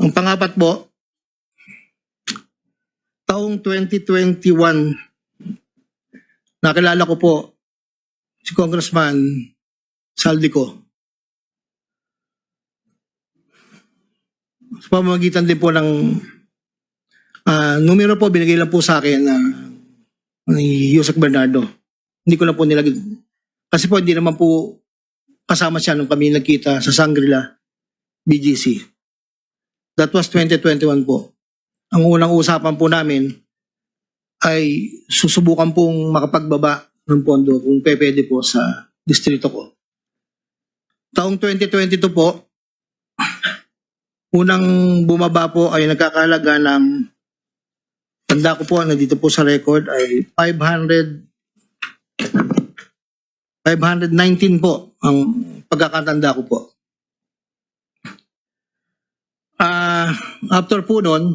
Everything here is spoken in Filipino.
Ang pangapat po, taong 2021, nakilala ko po si Congressman Saldico. Sa pamamagitan din po ng ah, numero po, binigay lang po sa akin na ni Yusek Bernardo. Hindi ko na po nilagay. Kasi po hindi naman po kasama siya nung kami nagkita sa Sangrila BGC. That was 2021 po. Ang unang usapan po namin ay susubukan pong makapagbaba ng pondo kung pwede po sa distrito ko. Taong 2022 po, unang bumaba po ay nagkakahalaga ng tanda ko po, nandito po sa record ay 500 519 po ang pagkakatanda ko po. After po noon,